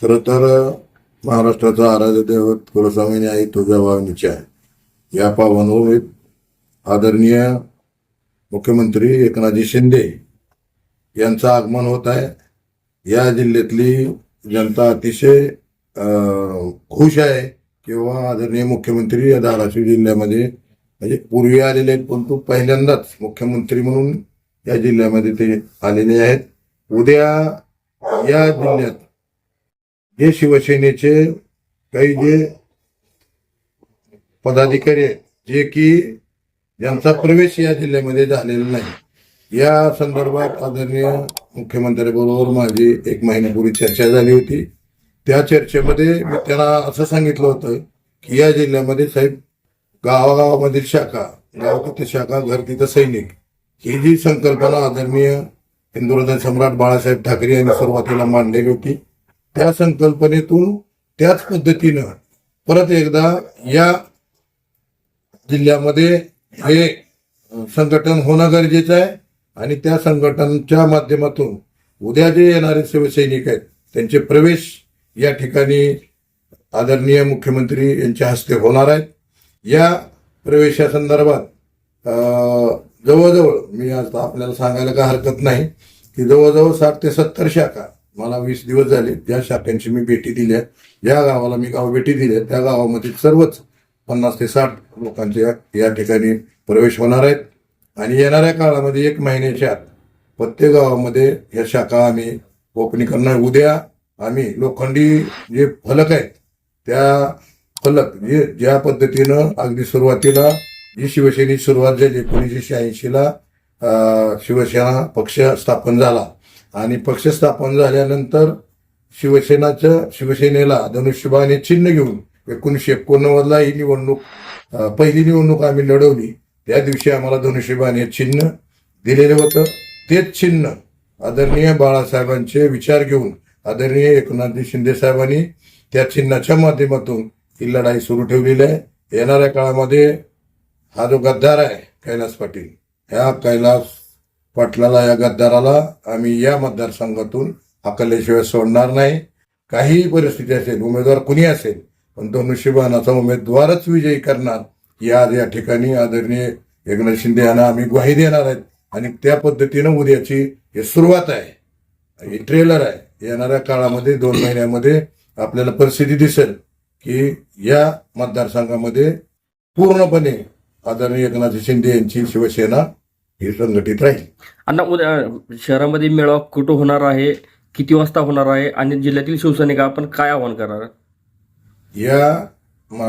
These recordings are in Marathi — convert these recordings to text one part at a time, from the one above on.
खर तर महाराष्ट्राचा आराध्य दैवत कुलस्वामिनी आई तुळजाभवानीच्या या पावनभूमीत आदरणीय मुख्यमंत्री एकनाथजी शिंदे यांचं आगमन होत आहे. या जिल्ह्यातली जनता अतिशय खुश आहे किंवा आदरणीय मुख्यमंत्री या धाराशिव जिल्ह्यामध्ये म्हणजे पूर्वी आलेले आहेत परंतु पहिल्यांदाच मुख्यमंत्री म्हणून या जिल्ह्यामध्ये ते आलेले आहेत. उद्या या जिल्ह्यात जे शिवसेनेचे काही जे पदाधिकारी आहेत जे की ज्यांचा प्रवेश या जिल्ह्यामध्ये झालेला नाही. या संदर्भात आदरणीय मुख्यमंत्र्यांबरोबर माझी एक महिन्यापूर्वी चर्चा झाली होती. त्या चर्चेमध्ये मी त्यांना असं सांगितलं होतं की या जिल्ह्यामध्ये साहेब गावागावामधील शाखा गाव तिथं शाखा घर तिथं सैनिक ही जी संकल्पना आदरणीय हिंदुहृदय सम्राट बाळासाहेब ठाकरे यांनी सुरुवातीला मांडलेली होती त्या संकल्पनेतून त्याच पद्धतीनं परत एकदा या जिल्ह्यामध्ये हे संघटन होणं गरजेचं आहे आणि त्या संघटनाच्या माध्यमातून उद्या जे येणारे शिवसैनिक आहेत त्यांचे प्रवेश या ठिकाणी आदरणीय मुख्यमंत्री यांच्या हस्ते होणार आहेत. या प्रवेशासंदर्भात जवळजवळ मी आता आपल्याला सांगायला काय हरकत नाही की जवळजवळ साठ ते सत्तर शाखा मला वीस दिवस झाले ज्या शाखांची मी भेटी दिल्या ज्या गावाला मी गाव भेटी दिल्या त्या गावामध्ये सर्वच पन्नास ते साठ लोकांचे या- ठिकाणी प्रवेश होणार आहेत. आणि येणाऱ्या काळामध्ये एक महिन्याच्या आत प्रत्येक गावामध्ये या शाखा आम्ही ओपनिंग करणार. उद्या आम्ही लोखंडी जे फलक आहेत त्या फलक जे ज्या पद्धतीनं अगदी सुरुवातीला जी शिवसेनेची सुरुवात झाली एकोणीसशे शहाऐंशीला शिवसेना पक्ष स्थापन झाला आणि पक्ष स्थापन झाल्यानंतर शिवसेनाच्या शिवसेनेला धनुष्यबाने चिन्ह घेऊन एकोणीसशे एकोणनव्वदला ही निवडणूक पहिली निवडणूक आम्ही लढवली. त्या दिवशी आम्हाला धनुष्यबाण हे चिन्ह दिलेलं होतं. तेच चिन्ह आदरणीय बाळासाहेबांचे विचार घेऊन आदरणीय एकनाथजी शिंदे साहेबांनी त्या चिन्हाच्या माध्यमातून ही लढाई सुरू ठेवलेली आहे. येणाऱ्या काळामध्ये हा जो गद्दार आहे कैलास पाटील ह्या कैलास पाटलाला या गद्दाराला आम्ही या मतदारसंघातून हाकलल्याशिवाय सोडणार नाही. काहीही परिस्थिती असेल उमेदवार कुणी असेल पण धनुष्यबाणाचा उमेदवारच विजयी करणार. या आज या ठिकाणी आदरणीय एकनाथ शिंदे यांना आम्ही ग्वाही देणार आहेत आणि त्या पद्धतीनं उद्याची हे सुरुवात आहे. हे ट्रेलर आहे. येणाऱ्या काळामध्ये दोन महिन्यामध्ये आपल्याला परिस्थिती दिसेल की या मतदारसंघामध्ये पूर्णपणे आदरणीय एकनाथ शिंदे यांची शिवसेना ही संघटित राहील. अण्णा उद्या शहरामध्ये मेळावा कुठं होणार आहे? किती वाजता होणार आहे? आणि जिल्ह्यातील शिवसैनिक आपण काय आवाहन करणार? या म,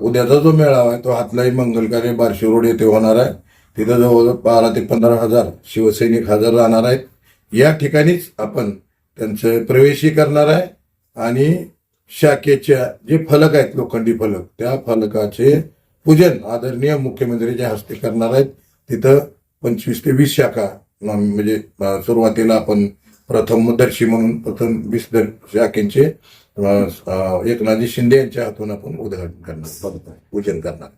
उद्याचा जो मेळावा आहे तो हातलाई मंगलकार्य बार्शी रोड येथे होणार आहे. तिथं जवळ बारा ते पंधरा हजार शिवसैनिक हजर राहणार आहेत. या ठिकाणीच आपण त्यांचं प्रवेशी करणार आहे आणि शाखेच्या जे फलक आहेत लोखंडी फलक त्या फलकाचे पूजन आदरणीय मुख्यमंत्रीच्या हस्ते करणार आहेत. तिथं पंचवीस ते वीस शाखा म्हणजे सुरुवातीला आपण प्रथम दर्शी म्हणून प्रथम वीस दर शाखेचे एकनाथजी शिंदे यांच्या हातून आपण उद्घाटन करणार पूजन करणार.